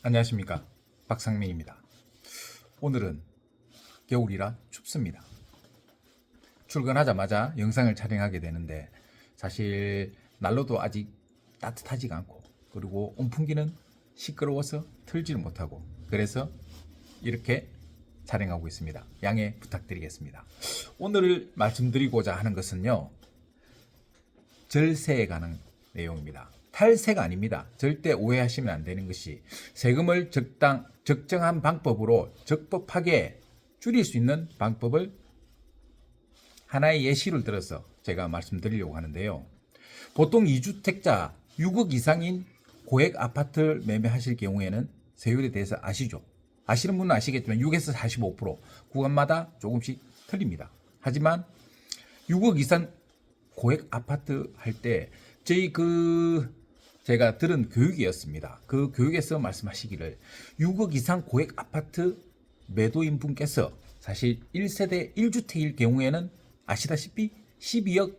안녕하십니까 박상민입니다. 오늘은 겨울이라 춥습니다. 출근하자마자 영상을 촬영하게 되는데 사실 난로도 아직 따뜻하지가 않고 그리고 온풍기는 시끄러워서 틀지를 못하고 그래서 이렇게 촬영하고 있습니다. 양해 부탁드리겠습니다. 오늘 말씀드리고자 하는 것은요. 절세에 관한 내용입니다. 탈세가 아닙니다. 절대 오해하시면 안 되는 것이 세금을 적당 적정한 방법으로 적법하게 줄일 수 있는 방법을 하나의 예시를 들어서 제가 말씀드리려고 하는데요. 보통 2주택자 6억 이상인 고액 아파트를 매매하실 경우에는 세율에 대해서 아시죠? 아시는 분은 아시겠지만 6에서 45% 구간마다 조금씩 틀립니다. 하지만 6억 이상 고액 아파트 할 때 저희 그 제가 들은 교육이었습니다. 그 교육에서 말씀하시기를 6억 이상 고액 아파트 매도인 분께서 사실 1세대 1주택일 경우에는 아시다시피 12억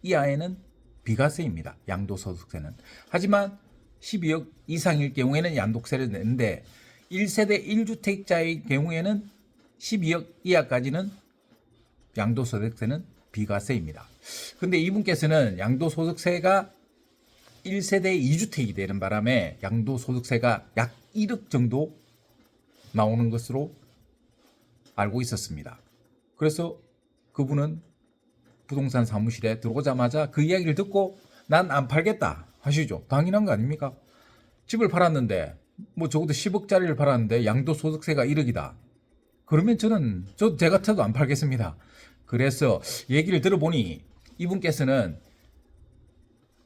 이하에는 비과세입니다. 양도소득세는. 하지만 12억 이상일 경우에는 양도세를 내는데 1세대 1주택자의 경우에는 12억 이하까지는 양도소득세는 비과세입니다. 근데 이분께서는 양도소득세가 1세대 2주택이 되는 바람에 양도소득세가 약 1억 정도 나오는 것으로 알고 있었습니다. 그래서 그분은 부동산 사무실에 들어오자마자 그 이야기를 듣고 난 안 팔겠다 하시죠. 당연한 거 아닙니까? 집을 팔았는데 뭐 적어도 10억짜리를 팔았는데 양도소득세가 1억이다. 그러면 저는 저제 같아도 안 팔겠습니다. 그래서 얘기를 들어보니 이분께서는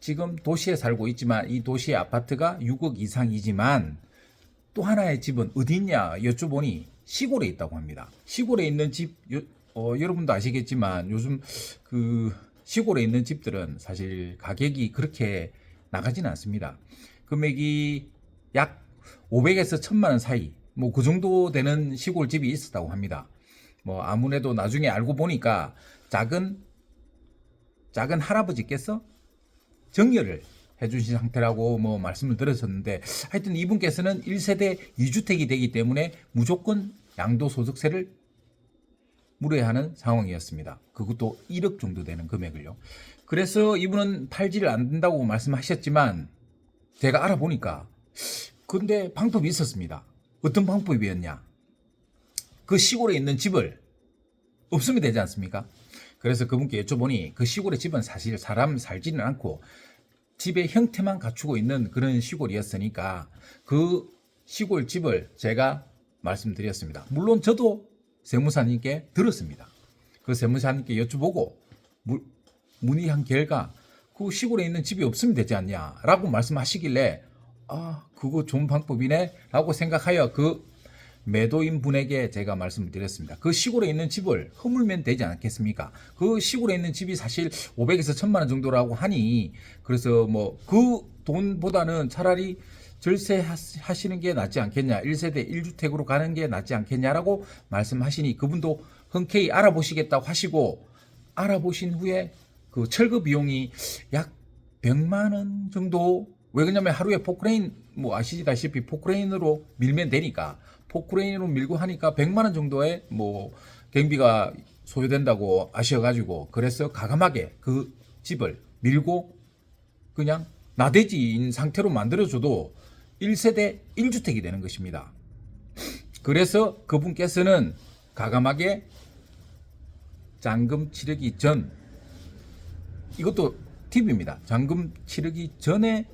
지금 도시에 살고 있지만 이 도시의 아파트가 6억 이상이지만 또 하나의 집은 어디 있냐 여쭤보니 시골에 있다고 합니다. 시골에 있는 집 요- 어, 여러분도 아시겠지만 요즘 그 시골에 있는 집들은 사실 가격이 그렇게 나가지는 않습니다. 금액이 약 500에서 1000만 원 사이 뭐 그 정도 되는 시골 집이 있었다고 합니다. 뭐 아무래도 나중에 알고 보니까 작은 작은 할아버지께서 정렬을 해주신 상태라고 뭐 말씀을 드렸었는데 하여튼 이분께서는 1세대 2주택이 되기 때문에 무조건 양도소득세를 물어야 하는 상황이었습니다. 그것도 1억 정도 되는 금액을요. 그래서 이분은 팔지를 않는다고 말씀하셨지만 제가 알아보니까 근데 방법이 있었습니다. 어떤 방법이었냐? 그 시골에 있는 집을 없으면 되지 않습니까? 그래서 그분께 여쭤보니 그 시골의 집은 사실 사람 살지는 않고 집의 형태만 갖추고 있는 그런 시골이었으니까 그 시골 집을 제가 말씀드렸습니다. 물론 저도 세무사님께 들었습니다. 그 세무사님께 여쭤보고 무- 문의한 결과 그 시골에 있는 집이 없으면 되지 않냐라고 말씀하시길래 아 그거 좋은 방법이네라고 생각하여 그 매도인 분에게 제가 말씀을 드렸습니다. 그 시골에 있는 집을 허물면 되지 않겠습니까? 그 시골에 있는 집이 사실 500에서 1000만 원 정도라고 하니 그래서 뭐 그 돈보다는 차라리 절세 하시는 게 낫지 않겠냐. 1세대 1주택으로 가는 게 낫지 않겠냐라고 말씀하시니 그분도 흔쾌히 알아보시겠다고 하시고 알아보신 후에 그 철거 비용이 약 100만 원 정도 왜 그러냐면 하루에 포크레인 뭐 아시다시피 포크레인으로 밀면 되니까 포크레인으로 밀고 하니까 100만 원 정도의 뭐 경비가 소요된다고 아셔가지고 그래서 가감하게 그 집을 밀고 그냥 나대지인 상태로 만들어줘도 1세대 1주택이 되는 것입니다. 그래서 그분께서는 가감하게 잔금 치르기 전 이것도 팁입니다. 잔금 치르기 전에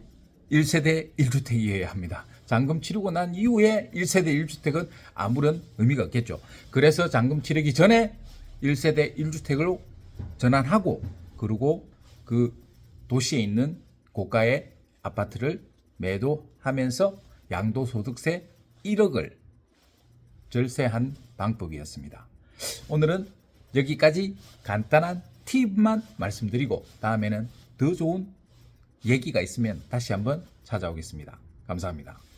1세대 1주택이어야 합니다. 잔금 치르고 난 이후에 1세대 1주택은 아무런 의미가 없겠죠. 그래서 잔금 치르기 전에 1세대 1주택으로 전환하고 그리고 그 도시에 있는 고가의 아파트를 매도하면서 양도소득세 1억을 절세한 방법이었습니다. 오늘은 여기까지 간단한 팁만 말씀드리고 다음에는 더 좋은 얘기가 있으면 다시 한번 찾아오겠습니다. 감사합니다.